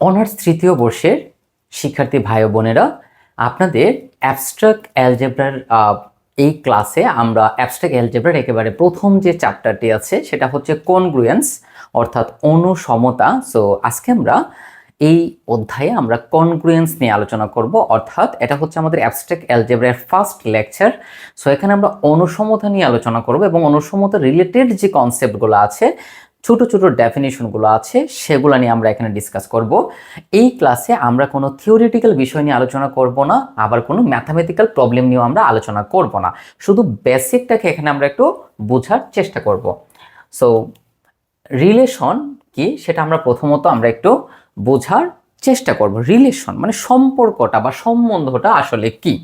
Honours তৃতীয় বর্ষের শিক্ষার্থী ভাই বোনেরা, আপনাদের অ্যাবস্ট্রাক্ট অ্যালজেব্রার এই ক্লাসে আমরা অ্যাবস্ট্রাক্ট অ্যালজেব্রার একেবারে প্রথম যে চ্যাপ্টারটি আছে, সেটা হচ্ছে কনগ্রুয়েন্স অর্থাৎ অনুসমতা সো আজকে আমরা এই অধ্যায়ে আমরা কনগ্রুয়েন্স নিয়ে আলোচনা করব, অর্থাৎ এটা হচ্ছে আমাদের অ্যাবস্ট্রাক্ট অ্যালজেব্রার ফার্স্ট লেকচার সো এখানে আমরা অনুসমতা নিয়ে আলোচনা করব এবং অনুসমতা রিলেটেড যে কনসেপ্টগুলো আছে ছোট ছোট ডেফিনেশনগুলো আছে, সেগুলো নিয়ে আমরা এখানে ডিসকাস করব। এই ক্লাসে আমরা কোনো থিওরিটিক্যাল বিষয় নিয়ে আলোচনা করব না, আবার কোনো ম্যাথামেটিক্যাল প্রবলেম নিয়েও আমরা আলোচনা করব না। শুধু বেসিকটাকে এখানে আমরা একটু বোঝার চেষ্টা করব। সো রিলেশন কি সেটা আমরা প্রথমত আমরা একটু বোঝার চেষ্টা করব। রিলেশন মানে সম্পর্কটা বা সম্বন্ধটা আসলে কি?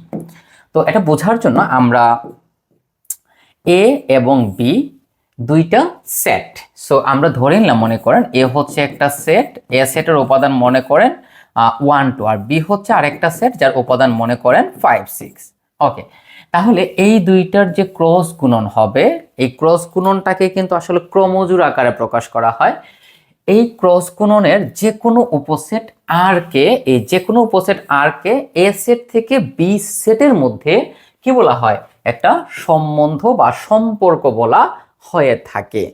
তো এটা বোঝার জন্য আমরা এ এবং বি দুইটা সেট সো আমরা ধরে নিলাম মনে করেন এ হচ্ছে একটা সেট এ সেটের উপাদান মনে করেন ওয়ান টু আর বি হচ্ছে আরেকটা সেট যার উপাদান মনে করেন ফাইভ সিক্স ওকে তাহলে এই দুইটার যে ক্রস গুণন হবে, এই ক্রস গুণনটাকে কিন্তু আসলে ক্রমজুর আকারে প্রকাশ করা হয়। এই ক্রস গুণনের যে কোনো উপসেট আর কে, এই যে কোনো উপসেট আর কে এ সেট থেকে বি সেটের মধ্যে কি বলা হয়? একটা সম্বন্ধ বা সম্পর্ক বলা হয়ে থাকে।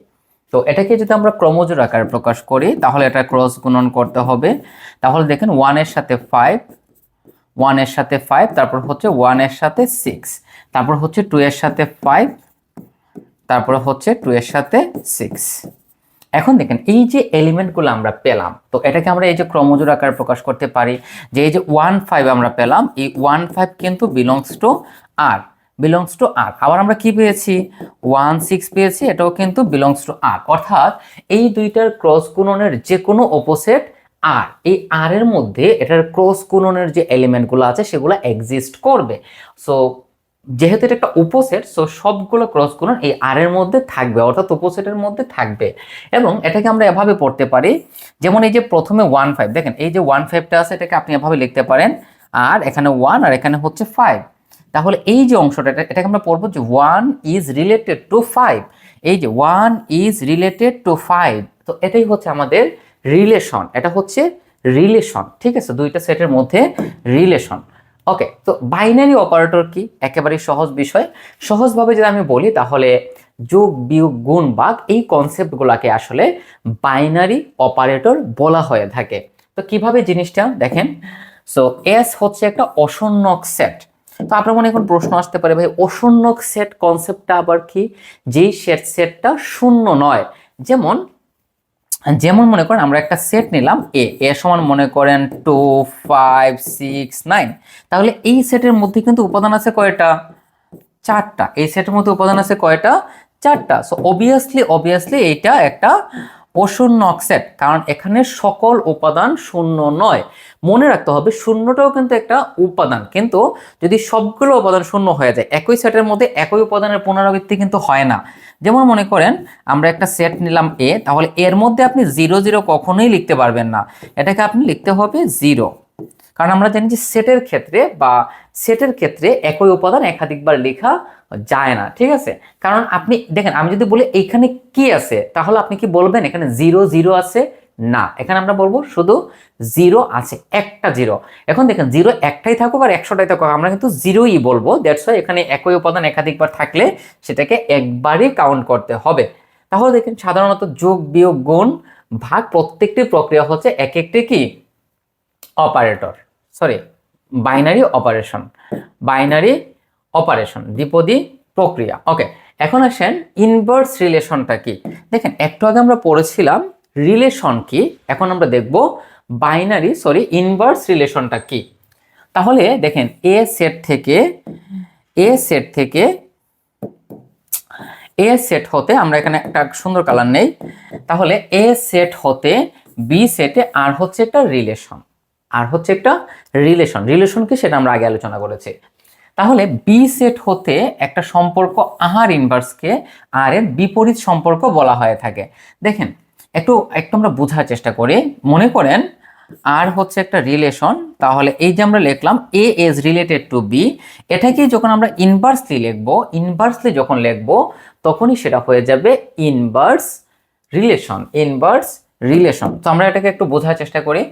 তো এটাকে যদি আমরা ক্রমজোর আকারে প্রকাশ করি, তাহলে এটা ক্রস গুণন করতে হবে। তাহলে দেখেন ওয়ানের সাথে ফাইভ ওয়ানের সাথে ফাইভ তারপর হচ্ছে ওয়ানের সাথে সিক্স তারপর হচ্ছে টু এর সাথে ফাইভ তারপর হচ্ছে টু এর সাথে সিক্স এখন দেখেন, এই যে এলিমেন্টগুলো আমরা পেলাম, তো এটাকে আমরা এই যে ক্রমজোর আকারে প্রকাশ করতে পারি, যে এই যে ওয়ান ফাইভ আমরা পেলাম, এই ওয়ান ফাইভ কিন্তু belongs to R belongs to R আবার আমরা কি পেয়েছি? ওয়ান সিক্স পেয়েছি, এটাও কিন্তু বিলংস টু আর অর্থাৎ এই দুইটার ক্রস গুণনের যে কোনো অপোসিট আর এই আর এর মধ্যে এটার ক্রস গুণনের যে এলিমেন্টগুলো আছে, সেগুলো এক্সিস্ট করবে। সো যেহেতু এটা একটা উপসেট সো সবগুলো ক্রস গুণন এই আর এর মধ্যে থাকবে, অর্থাৎ উপসেটের মধ্যে থাকবে। এবং এটাকে আমরা এভাবে পড়তে পারি, যেমন এই যে প্রথমে ওয়ান ফাইভ দেখেন এই যে ওয়ান ফাইভটা আছে, এটাকে আপনি এভাবে লিখতে পারেন, আর এখানে ওয়ান আর এখানে হচ্ছে ফাইভ তাহলে এই যে অংশটা, এটা এটাকে আমরা পড়ব যে one is related to five এই যে one is related to five তো এটাই হচ্ছে আমাদের রিলেশন এটা হচ্ছে রিলেশন ঠিক আছে? দুইটা সেটের মধ্যে রিলেশন ওকে তো বাইনারি অপারেটর কি? একেবারে সহজ বিষয়। সহজভাবে যদি আমি বলি, তাহলে যোগ, বিয়োগ, গুণ বাগ এই কনসেপ্টগুলোকে আসলে বাইনারি অপারেটর বলা হয়ে থাকে। তো কীভাবে জিনিসটা? দেখেন। সো এস হচ্ছে একটা অসন্নক সেট তো আপনার মনে এখন প্রশ্ন আসতে পারে, ভাই অসন্নক সেট কনসেপ্টটা আবার কি? যেই সেট সেটটা শূন্য নয়। যেমন যেমন মনে করেন আমরা একটা সেট নিলাম এ এ সমান মনে করেন টু ফাইভ সিক্স নাইন তাহলে এই সেটের মধ্যে কিন্তু উপাদান আছে কয়টা? চারটা। এই সেটের মধ্যে উপাদান আছে কয়টা? চারটা। সো অবভিয়াসলি অবভিয়াসলি এইটা একটা অশূন্য অক্সেট, কারণ এখানে সকল উপাদান শূন্য নয়। মনে রাখতে হবে, শূন্যটাও কিন্তু একটা উপাদান, কিন্তু যদি সবগুলো উপাদান শূন্য হয়ে যায়, একই সেটের মধ্যে একই উপাদানের পুনরাবৃত্তি কিন্তু হয় না। যেমন মনে করেন, আমরা একটা সেট নিলাম এ তাহলে এর মধ্যে আপনি জিরো জিরো কখনোই লিখতে পারবেন না। এটাকে আপনি লিখতে হবে জিরো। কারণ আমরা জানি যে সেটের ক্ষেত্রে বা সেটের ক্ষেত্রে একই উপাদান একাধিকবার লেখা যায় না, ঠিক আছে? কারণ আপনি, দেখেন, আমি যদি বলি এইখানে কি আছে, তাহলে আপনি কি বলবেন এখানে জিরো জিরো আছে? না। এখানে আমরা বলব শুধু জিরো আছে, একটা জিরো। এখন দেখেন, জিরো একটাই থাকুক আর একশোটাই থাকুক, আমরা কিন্তু জিরোই বলব। ওয়াই এখানে একই উপাদান একাধিকবার থাকলে সেটাকে একবারই কাউন্ট করতে হবে। তাহলে দেখেন, সাধারণত যোগ, বিয়োগ, গুণ ভাগ প্রত্যেকটি প্রক্রিয়া হচ্ছে এক একটি কি? Operator sorry binary operation binary operation দ্বিপদী প্রক্রিয়া। ওকে এখন আসেন ইনভার্স রিলেশনটা কি? দেখেন, একটু আগে আমরা পড়েছিলাম রিলেশন কি, এখন আমরা দেখব বাইনারি সরি ইনভার্স রিলেশনটা কি। তাহলে দেখেন এ সেট থেকে এ সেট থেকে এ সেট হতে আমরা এখানে একটা সুন্দর কালার নেই। তাহলে এ সেট হতে বি সেটে আর হচ্ছে একটা রিলেশন আর হচ্ছে একটা রিলেশন রিলেশন কি সেটা আমরা আগে আলোচনা করেছি। তাহলে বি সেট হতে একটা সম্পর্ক আহার ইনভার্সকে আর এর বিপরীত সম্পর্ক বলা হয়ে থাকে। দেখেন, একটু একটু আমরা বোঝার চেষ্টা করি। মনে করেন আর হচ্ছে একটা রিলেশন তাহলে এই যে আমরা লিখলাম A is related to B এটাকে যখন আমরা ইনভার্সলি লিখব ইনভার্সলি যখন লিখব, তখনই সেটা হয়ে যাবে ইনভার্স রিলেশন ইনভার্স রিলেশন তো আমরা এটাকে একটু বোঝার চেষ্টা করি।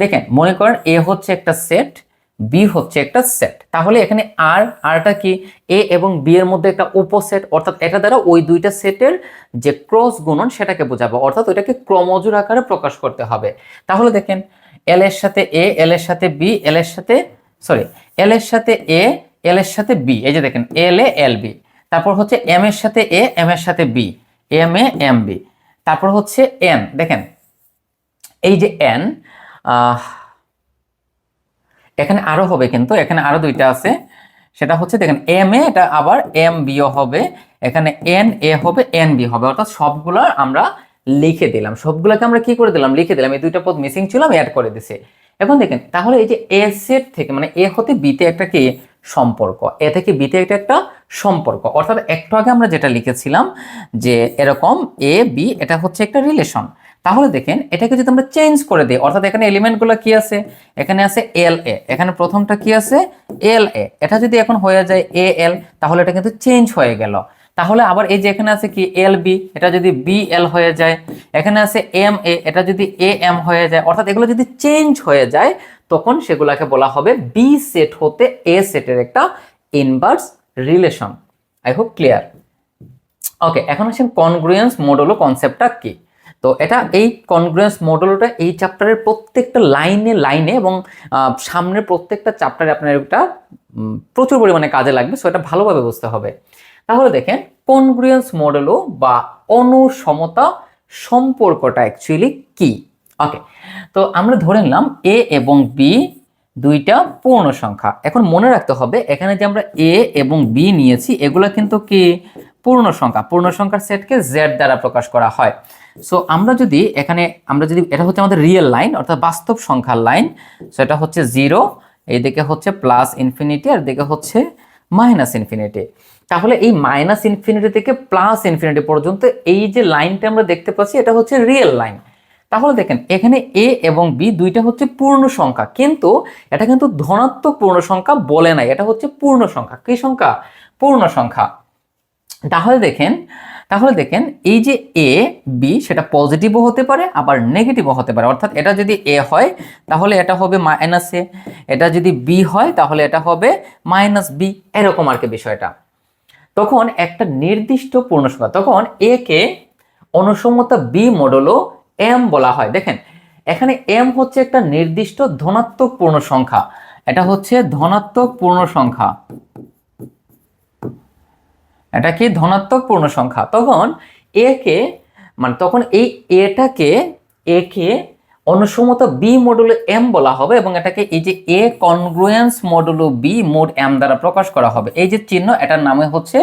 দেখেন, মনে করেন এ হচ্ছে একটা সেট বি হচ্ছে একটা সেট তাহলে এখানে আর আরটা কি? এ এবং বি এর মধ্যে একটা উপসেট, অর্থাৎ এটা দ্বারা ওই দুইটা সেটের যে ক্রস গুণন সেটাকে বোঝাবো। অর্থাৎ ওইটাকে ক্রমজোর আকারে প্রকাশ করতে হবে। তাহলে দেখেন এল এর সাথে এ এল এর সাথে বি এল এর সাথে সরি এল এর সাথে এ এল এর সাথে বি এই যে দেখেন এল এ এল বি তারপর হচ্ছে এম এর সাথে এ এম এর সাথে B M A M B তারপর হচ্ছে এন দেখেন। এই যে এন এখানে আরও হবে কিন্তু, এখানে আরও দুইটা আছে। সেটা হচ্ছে, দেখেন এম এ এটা আবার এম বিও হবে, এখানে এন এ হবে এন বি হবে। অর্থাৎ সবগুলো আমরা লিখে দিলাম। সবগুলোকে আমরা কি করে দিলাম? লিখে দিলাম। এই দুইটা পদ মিসিং ছিল, আমি অ্যাড করে দিছি। এখন দেখেন, তাহলে এই যে এ সেট থেকে মানে এ হতে বিতে একটা কি সম্পর্ক? এ থেকে বিতে একটা একটা সম্পর্ক। অর্থাৎ একটু আগে আমরা যেটা লিখেছিলাম যে এরকম এ বি এটা হচ্ছে একটা রিলেশন তাহলে দেখেন, এটাকে যদি আমরা চেঞ্জ করে দিই, অর্থাৎ এখানে এলিমেন্টগুলো কি আছে? এখানে আছে এল এ এখানে প্রথমটা কি আছে? এল এ এটা যদি এখন হয়ে যায় এ এল তাহলে এটা কিন্তু চেঞ্জ হয়ে গেল। তাহলে আবার এই যে এখানে আছে কি এল বি এটা যদি বি এল হয়ে যায়, এখানে আছে এম এ এটা যদি এ এম হয়ে যায়, অর্থাৎ এগুলো যদি চেঞ্জ হয়ে যায়, তখন সেগুলোকে বলা হবে বি সেট হতে এ সেটের একটা inverse relation I hope clear okay এখন আসেন কনগ্রুয়েন্স মডুলো কনসেপ্টটা কি? তো এটা এই কনগ্রুয়েন্স মডুলোটা এই চ্যাপ্টারের প্রত্যেকটা লাইনে লাইনে এবং সামনের প্রত্যেকটা চ্যাপ্টারে আপনার এটা প্রচুর পরিমাণে কাজে লাগবে সো এটা ভালোভাবে বুঝতে হবে। তাহলে দেখেন কনগ্রুয়েন্স মডেলও বা অনুসমতা সম্পর্কটা অ্যাকচুয়ালি কি? ওকে তো আমরা ধরে নিলাম এ এবং বি দুইটা পূর্ণ সংখ্যা। এখন মনে রাখতে হবে, এখানে যে আমরা এ এবং বি নিয়েছি, এগুলো কিন্তু কি? পূর্ণ সংখ্যা। পূর্ণ সংখ্যার সেটকে জেড দ্বারা প্রকাশ করা হয়। সো আমরা যদি এখানে, আমরা যদি, এটা হচ্ছে আমাদের রিয়েল লাইন অর্থাৎ বাস্তব সংখ্যার লাইন সো এটা হচ্ছে জিরো এইদিকে হচ্ছে প্লাস ইনফিনিটি আর দিকে হচ্ছে মাইনাস ইনফিনিটি তাহলে এই মাইনাস ইনফিনিটি থেকে প্লাস ইনফিনিটি পর্যন্ত এই যে লাইনটা আমরা দেখতে পাচ্ছি, এটা হচ্ছে রিয়েল লাইন তাহলে দেখেন, এখানে এ এবং বি দুইটা হচ্ছে পূর্ণ সংখ্যা। কিন্তু এটা কিন্তু ধনাত্মক পূর্ণ সংখ্যা বলে নাই। এটা হচ্ছে পূর্ণ সংখ্যা। কি সংখ্যা? পূর্ণ সংখ্যা। তাহলে দেখেন তাহলে দেখেন, এই যে এ বি সেটা পজিটিভও হতে পারে, আবার নেগেটিভও হতে পারে। অর্থাৎ এটা যদি এ হয়, তাহলে এটা হবে মাইনাস এ এটা যদি বি হয়, তাহলে এটা হবে মাইনাস বি এরকম আর কি বিষয়টা। তখন একটা নির্দিষ্ট পূর্ণ সংখ্যা। তখন এ কে অনুসমতা বি মডেলও এম বলা হয়। দেখেন, এখানে এম হচ্ছে একটা নির্দিষ্ট ধনাত্মক পূর্ণ সংখ্যা। এটা হচ্ছে ধনাত্মক পূর্ণ সংখ্যা। এটা কি ধনাত্মক পূর্ণ সংখ্যা? তখন এ কে মানে তখন এই এটাকে A K অনুসমতা B modulo M বলা হবে এবং এটাকে এই যে A congruence modulo B mod M দ্বারা প্রকাশ করা হবে। এই যে চিহ্ন, এটার নামে হচ্ছে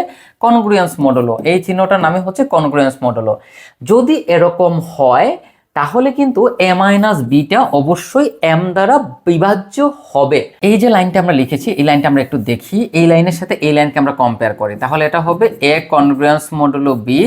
কনগ্রুয়েন্স মডুলো এই চিহ্নটার নামে হচ্ছে কনগ্রুয়েন্স মডুলো যদি এরকম হয়, তাহলে কিন্তু এ মাইনাস বিটা অবশ্যই এম দ্বারা বিভাজ্য হবে। এই যে লাইনটা আমরা লিখেছি, এই লাইনটা আমরা একটু দেখি। এই লাইনের সাথে এই লাইনকে আমরা কম্পেয়ার করি। তাহলে এটা হবে A congruence modulo B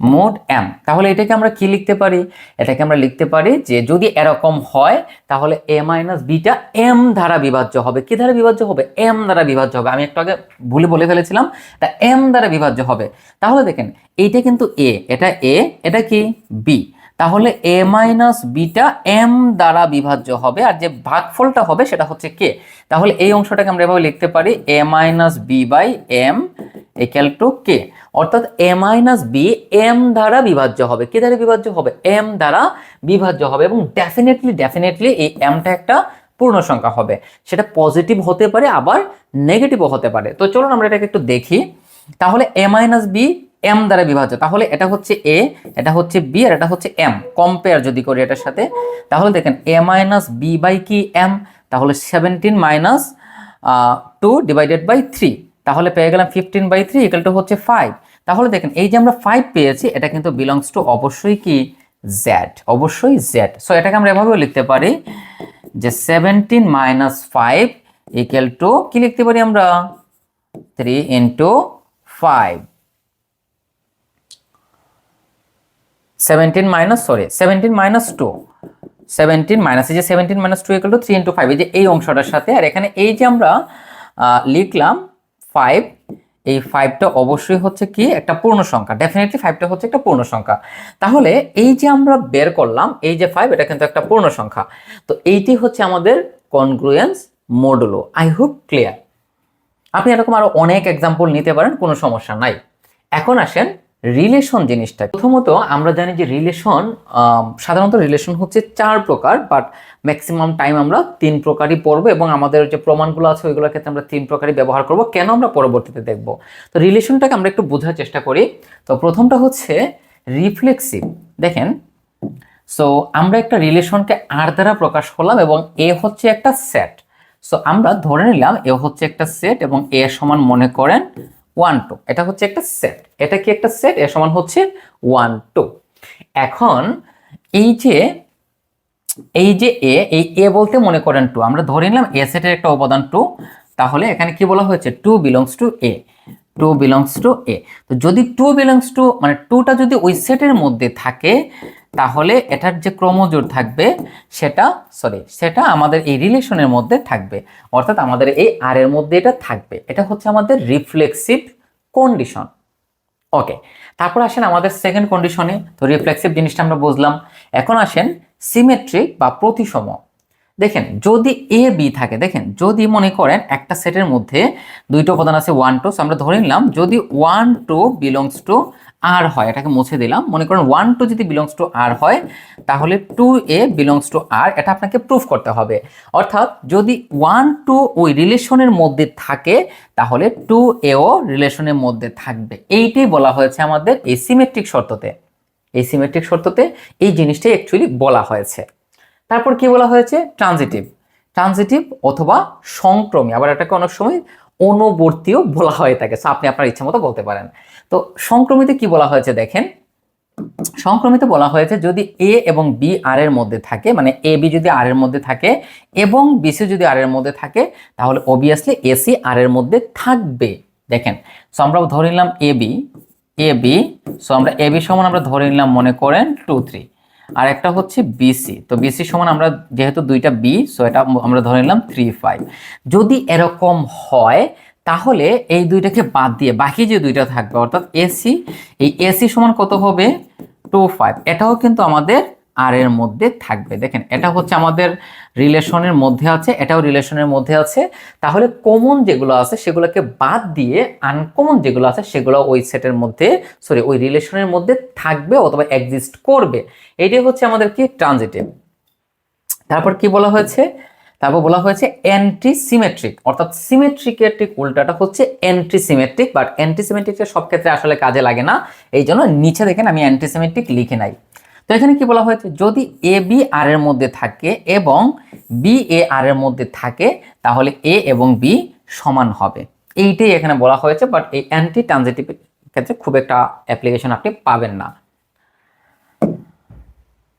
mod M তাহলে এটাকে আমরা কি লিখতে পারি? এটাকে আমরা লিখতে পারি যে যদি এরকম হয়, তাহলে এ মাইনাস বিটা এম দ্বারা বিভাজ্য হবে। কি দ্বারা বিভাজ্য হবে? এম দ্বারা বিভাজ্য হবে। আমি একটু আগে ভুলে বলে ফেলেছিলাম, তা এম দ্বারা বিভাজ্য হবে। তাহলে দেখেন, এইটা কিন্তু এ এটা এ এটা কি? বি তাহলে এ মাইনাস বিটা এম দ্বারা বিভাজ্য হবে, আর যে ভাগফলটা হবে সেটা হচ্ছে কে তাহলে এই অংশটাকে আমরা এভাবে লিখতে পারি A minus B by M equal to K অর্থাৎ এ মাইনাস বি এম দ্বারা বিভাজ্য হবে। কে দ্বারা বিভাজ্য হবে এম দ্বারা বিভাজ্য হবে, এবং ডেফিনেটলি ডেফিনেটলি এই এমটা একটা পূর্ণ সংখ্যা হবে। সেটা পজিটিভ হতে পারে, আবার নেগেটিভও হতে পারে। তো চলুন আমরা এটাকে একটু দেখি। তাহলে এ মাইনাস বি এম দ্বারা বিভাজ্য। তাহলে এটা হচ্ছে এ এটা হচ্ছে বি আর এটা হচ্ছে এম কম্পেয়ার যদি করি এটার সাথে, তাহলে দেখেন এ মাইনাস বি বাই কি এম তাহলে seventeen minus two divided by three তাহলে পেয়ে গেলাম fifteen by three equal to হচ্ছে ফাইভ তাহলে দেখেন এই যে আমরা ফাইভ পেয়েছি, এটা কিন্তু বিলংস টু অবশ্যই কি? জেড অবশ্যই জেড সো এটাকে আমরা এভাবেও লিখতে পারি যে seventeen minus five equal to কি লিখতে পারি আমরা? Three into five seventeen minus sorry seventeen minus two seventeen minus এই যে seventeen minus two equal to three into five এই যে এই অংশটার সাথে, আর এখানে এই যে আমরা লিখলাম ফাইভ এই ফাইভটা অবশ্যই হচ্ছে কি, একটা পূর্ণ সংখ্যা ডেফিনেটলি ফাইভটা হচ্ছে একটা পূর্ণ সংখ্যা। তাহলে এই যে আমরা বের করলাম, এই যে ফাইভ এটা কিন্তু একটা পূর্ণ সংখ্যা। তো এইটি হচ্ছে আমাদের congruence modulo I hope clear আপনি এরকম আরও অনেক এক্সাম্পল নিতে পারেন, কোনো সমস্যা নাই। এখন আসেন রিলেশন জিনিসটা। প্রথমত আমরা জানি যে রিলেশন সাধারণত রিলেশন হচ্ছে চার প্রকার বাট ম্যাক্সিমাম টাইম আমরা তিন প্রকারই পড়ব এবং আমাদের যে প্রমাণগুলো আছে ওইগুলোর ক্ষেত্রে আমরা তিন প্রকারই ব্যবহার করব। কেন আমরা পরবর্তীতে দেখব? তো রিলেশনটাকে আমরা একটু বোঝার চেষ্টা করি। তো প্রথমটা হচ্ছে রিফ্লেক্সিভ দেখেন সো আমরা একটা রিলেশনকে আর দ্বারা প্রকাশ করলাম এবং এ হচ্ছে একটা সেট সো আমরা ধরে নিলাম এ হচ্ছে একটা সেট এবং এ সমান মনে করেন ওয়ান টু এটা হচ্ছে একটা সেট এটা কি একটা সেট এর সমান হচ্ছে ওয়ান টু এখন এই যে এই যে এ, এই এ বলতে মনে করেন টু আমরা ধরে নিলাম এ সেটের একটা উপাদান টু তাহলে এখানে কি বলা হয়েছে? Two belongs to A two belongs to A তো যদি টু বিলংস টু মানে টুটা যদি ওই সেটের মধ্যে থাকে তাহলে এটার যে ক্রমজোর থাকবে, সেটা সরি সেটা আমাদের এই রিলেশনের মধ্যে থাকবে। অর্থাৎ আমাদের এই আর এর মধ্যে এটা থাকবে। এটা হচ্ছে আমাদের রিফ্লেক্সিভ কন্ডিশন। ওকে, তারপর আসেন আমাদের সেকেন্ড কন্ডিশনে তো রিফ্লেক্সিভ জিনিসটা আমরা বুঝলাম। এখন আসেন সিমেট্রিক বা প্রতিসম। দেখেন, যদি এ বি থাকে, দেখেন, যদি মনে করেন একটা সেটের মধ্যে দুইটা উপাদান আছে ওয়ান টু আমরা ধরে নিলাম, যদি one two belongs to R হয়, এটাকে মুছে দিলাম। মনে করেন ওয়ান টু যদি বিলংস টু আর হয়, তাহলে two A belongs to R এটা আপনাকে প্রুফ করতে হবে। অর্থাৎ যদি ওয়ান টু ওই রিলেশনের মধ্যে থাকে, তাহলে টু এও রিলেশনের মধ্যে থাকবে। এইটাই বলা হয়েছে আমাদের এই সিমেট্রিক শর্ততে। এই সিমেট্রিক শর্ততে এই জিনিসটাই অ্যাকচুয়ালি বলা হয়েছে। তারপর কি বলা হয়েছে? ট্রানজিটিভ ট্রানজিটিভ অথবা সংক্রমী। আবার এটাকে অনেক সময় অনুবর্তীও বলা হয়ে থাকে। সো আপনি আপনার ইচ্ছা মতো বলতে পারেন। তো সংক্রমিত কি বলা হয়েছে দেখেন? সংক্রমিত বলা হয়েছে যদি এ এবং বি আর এর মধ্যে থাকে মানে এ বি যদি আর এর মধ্যে থাকে এবং বিসি যদি আর এর মধ্যে থাকে, তাহলে অবভিয়াসলি এসি আর এর মধ্যে থাকবে। দেখেন সো আমরা ধরে নিলাম A B A B so আমরা এ বি সমান আমরা ধরে নিলাম, মনে করেন টু থ্রি আর একটা হচ্ছে বিসি তো বিসি সমান আমরা যেহেতু দুইটা বি সো এটা আমরা ধরে নিলাম থ্রি ফাইভ যদি এরকম হয়, তাহলে এই দুইটাকে বাদ দিয়ে বাকি যে দুইটা থাকবে, অর্থাৎ এসি এই এসি সমান কত হবে? টু ফাইভ এটাও কিন্তু আমাদের আর এর মধ্যে থাকবে। দেখেন, এটা হচ্ছে আমাদের রিলেশনের মধ্যে আছে, এটাও রিলেশনের মধ্যে আছে। তাহলে কমন যেগুলো আছে, সেগুলোকে বাদ দিয়ে আনকমন যেগুলো আছে, সেগুলো ওই সেটের মধ্যে সরি ওই রিলেশনের মধ্যে থাকবে অথবা এক্সিস্ট করবে। এটাই হচ্ছে আমাদের কি? ট্রানজিটিভ তারপর কি বলা হয়েছে? তারপর বলা হয়েছে অ্যান্টি সিমেট্রিক অর্থাৎ সিমেট্রিকের ঠিক উল্টাটা হচ্ছে অ্যান্টি সিমেট্রিক বাট অ্যান্টি সিমেট্রিকটা সব ক্ষেত্রে আসলে কাজে লাগে না। এই জন্য নিচে দেখেন আমি অ্যান্টি সিমেট্রিক লিখে নাই। তো এখানে কি বলা হয়েছে? যদি এ বি আর এর মধ্যে থাকে এবং বি এ আর এর মধ্যে থাকে, তাহলে এ এবং বি সমান হবে। এইটাই এখানে বলা হয়েছে বাট এই অ্যান্টি ট্রানজিটিভের ক্ষেত্রে খুব একটা অ্যাপ্লিকেশন আপনি পাবেন না।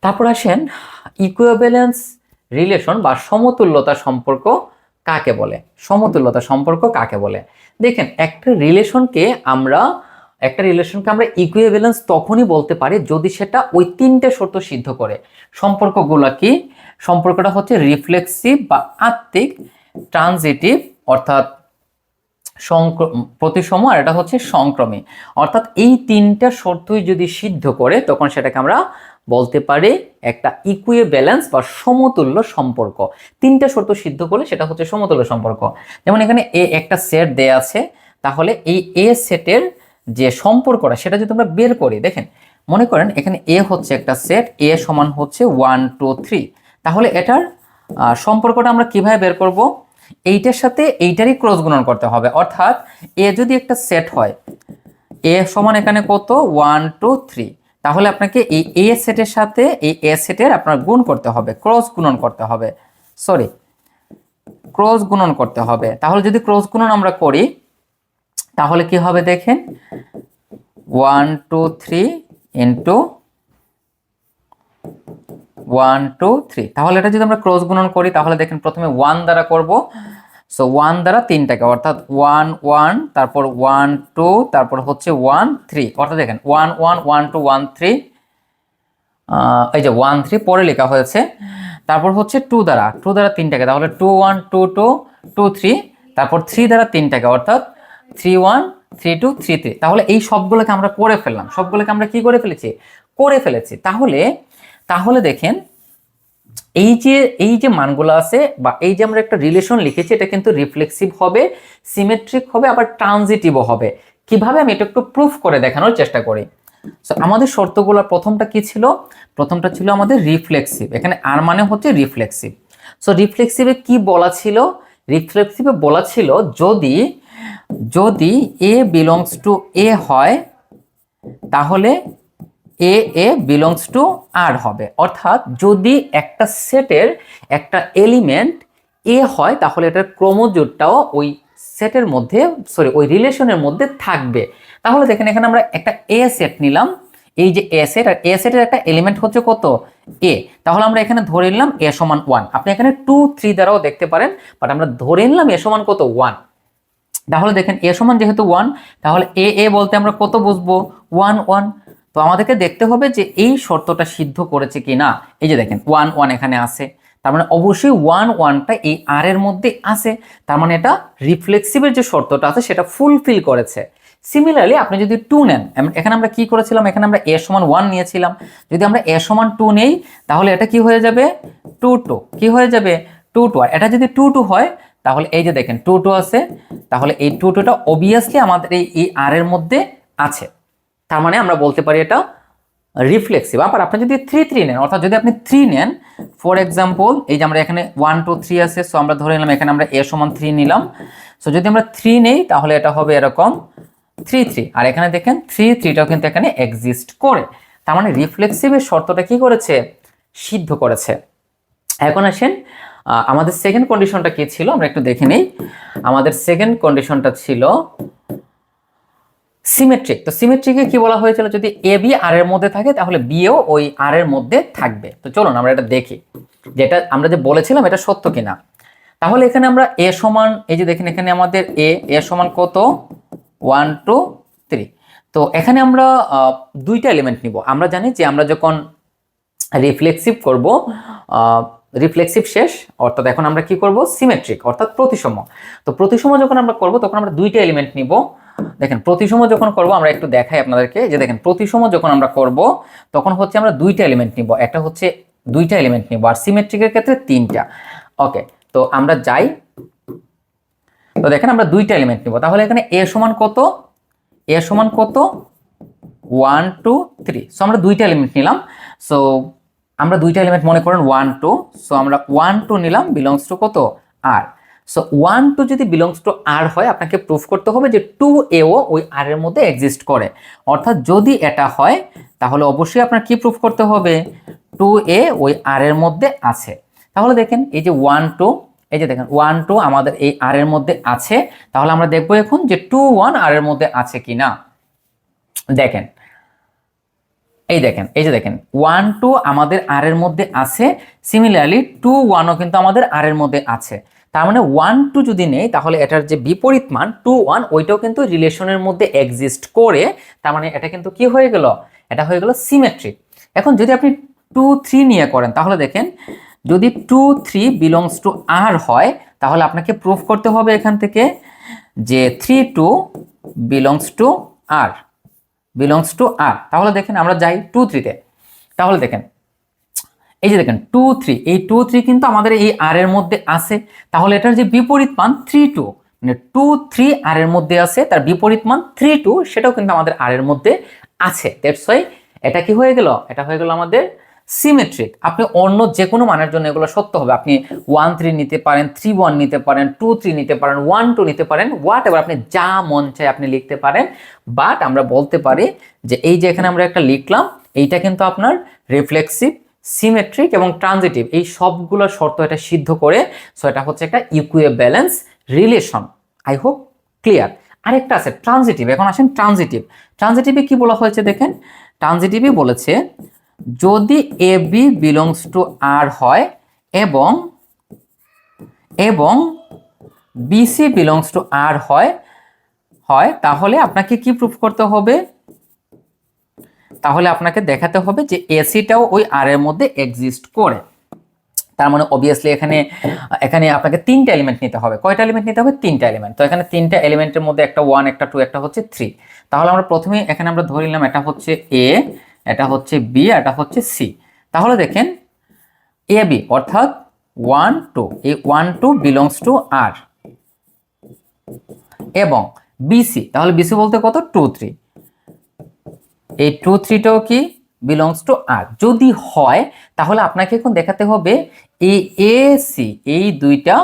তারপর আসেন ইকুইভ্যালেন্স রিলেশন বা সমতুল্যতা সম্পর্ক কাকে বলে? সমতুল্যতা সম্পর্ক কাকে বলে? দেখেন, একটা রিলেশনকে আমরা একটা রিলেশনকে আমরা ইকুইভ্যালেন্স তখনই বলতে পারি যদি সেটা ওই তিনটে শর্ত সিদ্ধ করে। সম্পর্কগুলো কি? সম্পর্কটা হচ্ছে রিফ্লেক্সিভ বা আত্মিক ট্রানজিটিভ অর্থাৎ প্রতিসম আর এটা হচ্ছে সংক্রমী। অর্থাৎ এই তিনটা শর্তই যদি সিদ্ধ করে তখন সেটাকে আমরা বলতে পারি একটা ইকুয়ে ব্যালেন্স বা সমতুল্য সম্পর্ক। তিনটা শর্ত সিদ্ধ করলে সেটা হচ্ছে সমতুল্য সম্পর্ক। যেমন এখানে এ একটা সেট দেয়া আছে, তাহলে এই এ সেটের যে সম্পর্কটা সেটা যদি আমরা বের করি, দেখেন, মনে করেন এখানে এ হচ্ছে একটা সেট এ সমান হচ্ছে ওয়ান টু থ্রি তাহলে এটার সম্পর্কটা আমরা কীভাবে বের করব? এইটার সাথে এইটারই ক্রস গুণন করতে হবে। অর্থাৎ এ যদি একটা সেট হয় এ সমান এখানে কত? ওয়ান টু থ্রি তাহলে আপনাকে এই এ সেটের সাথে এই এ সেটের আপনার গুণ করতে হবে ক্রস গুণন করতে হবে। সরি ক্রস গুণন করতে হবে। তাহলে যদি ক্রস গুণন আমরা করি তাহলে কি হবে দেখেন? One two three into one two three তাহলে এটা যদি আমরা ক্রস গুণন করি, তাহলে দেখেন প্রথমে ওয়ান দ্বারা করব। সো ওয়ান দ্বারা তিনটাকে, অর্থাৎ ওয়ান ওয়ান তারপর ওয়ান টু তারপর হচ্ছে ওয়ান থ্রি অর্থাৎ দেখেন one one one two one three এই যে ওয়ান থ্রি পরে লেখা হয়েছে। তারপর হচ্ছে টু দ্বারা টু দ্বারা তিনটাকে, তাহলে two one two two two three তারপর থ্রি দ্বারা তিনটাকে, অর্থাৎ three one three two three three তাহলে এই সবগুলোকে আমরা করে ফেললাম। সবগুলোকে আমরা কি করে ফেলেছি? করে ফেলেছি। তাহলে তাহলে দেখেন, এই যে এই যে মানগুলো আছে বা এই যে আমরা একটা রিলেশন লিখেছি, এটা কিন্তু রিফ্লেক্সিভ হবে সিমেট্রিক হবে, আবার ট্রানজিটিভও হবে। কীভাবে? আমি এটা একটু প্রুফ করে দেখানোর চেষ্টা করি। সো আমাদের শর্তগুলো প্রথমটা কি ছিল? প্রথমটা ছিল আমাদের রিফ্লেক্সিভ এখানে আর মানে হচ্ছে রিফ্লেক্সিভ সো রিফ্লেক্সিভে কি বলা ছিল? রিফ্লেক্সিভে বলা ছিল যদি যদি এ বিলংস টু এ হয়, তাহলে এ এ বিলংস টু আর হবে। অর্থাৎ যদি একটা সেটের একটা এলিমেন্ট এ হয়, তাহলে এটার ক্রোমোজোটটাও ওই সেটের মধ্যে সরি ওই রিলেশনের মধ্যে থাকবে। তাহলে দেখেন, এখানে আমরা একটা এ সেট নিলাম। এই যে এ সেট আর এ সেটের একটা এলিমেন্ট হচ্ছে কত? এ তাহলে আমরা এখানে ধরে নিলাম এ সমান ওয়ান আপনি এখানে টু থ্রি দ্বারাও দেখতে পারেন বাট আমরা ধরে নিলাম এ সমান কত? ওয়ান তাহলে দেখেন এ সমান যেহেতু ওয়ান তাহলে এ এ বলতে আমরা কত বুঝব? ওয়ান ওয়ান তো আমাদেরকে দেখতে হবে যে এই শর্তটা সিদ্ধ করেছে কি না এই যে দেখেন ওয়ান ওয়ান এখানে আছে। তার মানে অবশ্যই ওয়ান ওয়ানটা এই আর এর মধ্যে আছে। তার মানে এটা রিফ্লেক্সিভের যে শর্তটা আছে, সেটা ফুলফিল করেছে। সিমিলারলি আপনি যদি টু নেন এখানে আমরা কি করেছিলাম? এখানে আমরা এ সমান ওয়ান নিয়েছিলাম। যদি আমরা এ সমান টু নেই, তাহলে এটা কি হয়ে যাবে? টু টু কি হয়ে যাবে? টু টু আর এটা যদি টু টু হয় তাহলে এই যে দেখেন টু টু আছে, তাহলে এই টু টুটা অবভিয়াসলি আমাদের এই আর এর মধ্যে আছে। তার মানে আমরা বলতে পারি এটা রিফ্লেক্সিভ আবার আপনি যদি থ্রি থ্রি নেন, অর্থাৎ যদি আপনি থ্রি নেন ফর এক্সাম্পল এই যে আমরা এখানে ওয়ান টু থ্রি আছে সো আমরা ধরে নিলাম এখানে আমরা এ সমান থ্রি নিলাম। সো যদি আমরা থ্রি নেই, তাহলে এটা হবে এরকম থ্রি থ্রি আর এখানে দেখেন থ্রি থ্রিটাও কিন্তু এখানে এক্সিস্ট করে। তার মানে রিফ্লেক্সিভের শর্তটা কি করেছে? সিদ্ধ করেছে। এখন আসেন আমাদের সেকেন্ড কন্ডিশনটা কি ছিল? আমরা একটু দেখে নিই। আমাদের সেকেন্ড কন্ডিশনটা ছিল সিমেট্রিক তো সিমেট্রিকে কি বলা হয়েছিল? যদি এ বি আর এর মধ্যে থাকে, তাহলে বিও ওই আর এর মধ্যে থাকবে। তো চলুন আমরা এটা দেখি। যেটা আমরা যে বলেছিলাম, এটা সত্য কিনা? তাহলে এখানে আমরা এ সমান, এই যে দেখেন এখানে আমাদের এ এ সমান কত? ওয়ান টু থ্রি তো এখানে আমরা দুইটা এলিমেন্ট নিব। আমরা জানি যে আমরা যখন রিফ্লেক্সিভ করব রিফ্লেক্সিভ শেষ, অর্থাৎ এখন আমরা কি করব? সিমেট্রিক অর্থাৎ প্রতিসম। তো প্রতিসম যখন আমরা করব, তখন আমরা দুইটা এলিমেন্ট নিব। দেখেন, প্রতিসম যখন করব, আমরা একটু দেখাই আপনাদেরকে, যে দেখেন, প্রতিসম যখন আমরা করব, তখন হচ্ছে আমরা দুইটা এলিমেন্ট নিব। একটা হচ্ছে দুইটা এলিমেন্ট নিব, আর সিমেট্রিকের ক্ষেত্রে তিনটা। ওকে, তো আমরা যাই। তো দেখেন, আমরা দুইটা এলিমেন্ট নিব। তাহলে এখানে এ সমান কত? এ সমান কত? ওয়ান টু থ্রি সো আমরা দুইটা এলিমেন্ট নিলাম। সো আমরা দুইটা এলিমেন্ট মনে করেন ওয়ান টু সো আমরা ওয়ান টু নিলাম বিলংস টু কত? আর সো ওয়ান টু যদি বিলংস টু আর হয়, আপনাকে প্রুফ করতে হবে যে টু এও ওই আর এর মধ্যে এক্সিস্ট করে। অর্থাৎ যদি এটা হয়, তাহলে অবশ্যই আপনার কি প্রুফ করতে হবে? টু এ ওই আর এর মধ্যে আছে। তাহলে দেখেন, এই যে ওয়ান টু এই যে দেখেন ওয়ান টু আমাদের এই আর এর মধ্যে আছে। তাহলে আমরা দেখব এখন যে টু ওয়ান আর এর মধ্যে আছে কি না দেখেন এই দেখেন, এই যে দেখেন ওয়ান টু আমাদের আর এর মধ্যে আছে সিমিলারলি টু ওয়ানও কিন্তু আমাদের আর এর মধ্যে আছে। তার মানে ওয়ান টু যদি নেই, তাহলে এটার যে বিপরীত মান টু ওয়ান ওইটাও কিন্তু রিলেশনের মধ্যে এক্সিস্ট করে, তার মানে এটা কিন্তু কি হয়ে গেল? এটা হয়ে গেল সিমেট্রিক এখন যদি আপনি টু থ্রি নিয়ে করেন, তাহলে দেখেন, যদি two three belongs to R হয়, তাহলে আপনাকে প্রুফ করতে হবে এখান থেকে যে three two belongs to R belongs to R তাহলে দেখেন আমরা যাই টু থ্রিতে তাহলে দেখেন, এই যে দেখেন টু থ্রি এই টু থ্রি কিন্তু আমাদের এই আর এর মধ্যে আছে। তাহলে এটার যে বিপরীত মান থ্রি টু মানে টু থ্রি আর এর মধ্যে আছে, তার বিপরীত মান থ্রি টু সেটাও কিন্তু আমাদের আর এর মধ্যে আছে। দ্যাটস ওয়াই এটা কি হয়ে গেল? এটা হয়ে গেল আমাদের সিমেট্রিক আপনি অন্য যে কোনো মানের জন্য এগুলো সত্য হবে। আপনি ওয়ান থ্রি নিতে পারেন থ্রি ওয়ান নিতে পারেন টু থ্রি নিতে পারেন ওয়ান টু নিতে পারেন হোয়াট এভার আপনি যা মন চায় আপনি লিখতে পারেন। বাট আমরা বলতে পারি যে এই যে এখানে আমরা একটা লিখলাম, এইটা কিন্তু আপনার রিফ্লেক্সিভ সিমেট্রিক এবং ট্রানজিটিভ এই সবগুলো শর্ত এটা সিদ্ধ করে সো এটা হচ্ছে একটা equivalence relation I hope clear আরেকটা আছে ট্রানজিটিভ এখন আসেন ট্রানজিটিভ ট্রানজিটিভে কি বলা হয়েছে দেখেন? ট্রানজিটিভে বলেছে যদি A B belongs to R হয় এবং এবং বিসি বিলংস টু আর হয় হয়, তাহলে আপনাকে কি প্রুফ করতে হবে? তাহলে আপনাকে দেখাতে হবে যে এসিটাও ওই আর এর মধ্যে এক্সিস্ট করে। তার মানে অবভিয়াসলি এখানে এখানে আপনাকে তিনটা এলিমেন্ট নিতে হবে। কয়টা এলিমেন্ট নিতে হবে? তিনটা এলিমেন্ট তো এখানে তিনটা এলিমেন্টের মধ্যে একটা ওয়ান একটা টু একটা হচ্ছে থ্রি তাহলে আমরা প্রথমে এখানে আমরা ধরে নিলাম এটা হচ্ছে এ এটা হচ্ছে বি এটা হচ্ছে সি তাহলে দেখেন এ বি অর্থাৎ ওয়ান টু এই one two belongs to R এবং বিসি তাহলে বিসি বলতে কত? টু থ্রি এই টু থ্রিটাও কি? বিলংস টু আর যদি হয়, তাহলে আপনাকে এখন দেখাতে হবে, এই এ সি এই দুইটা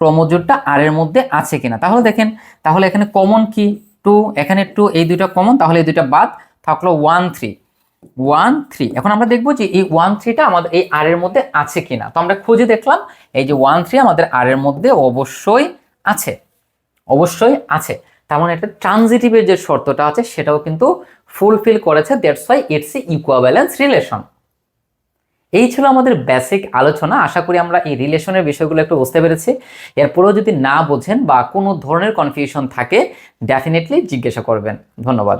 ক্রমজোটটা আর এর মধ্যে আছে কিনা। তাহলে দেখেন, তাহলে এখানে কমন কি? টু এখানে টু এই দুইটা কমন তাহলে এই দুইটা বাদ। থাকল ওয়ান থ্রি ওয়ান থ্রি এখন আমরা দেখব যে এই ওয়ান থ্রিটা আমাদের, এই আর এর মধ্যে আছে কিনা। তো আমরা খুঁজে দেখলাম, এই যে ওয়ান থ্রি আমাদের আর এর মধ্যে অবশ্যই আছে। অবশ্যই আছে। তার মানে একটা ট্রানজিটিভের যে শর্তটা আছে, সেটাও কিন্তু ফুলফিল করেছে that's why it's a equivalence relation এই ছিল আমাদের বেসিক আলোচনা। আশা করি আমরা এই রিলেশনের বিষয়গুলো একটু বুঝতে পেরেছি। এরপরেও যদি না বোঝেন বা কোনো ধরনের কনফিউশন থাকে ডেফিনেটলি জিজ্ঞাসা করবেন। ধন্যবাদ।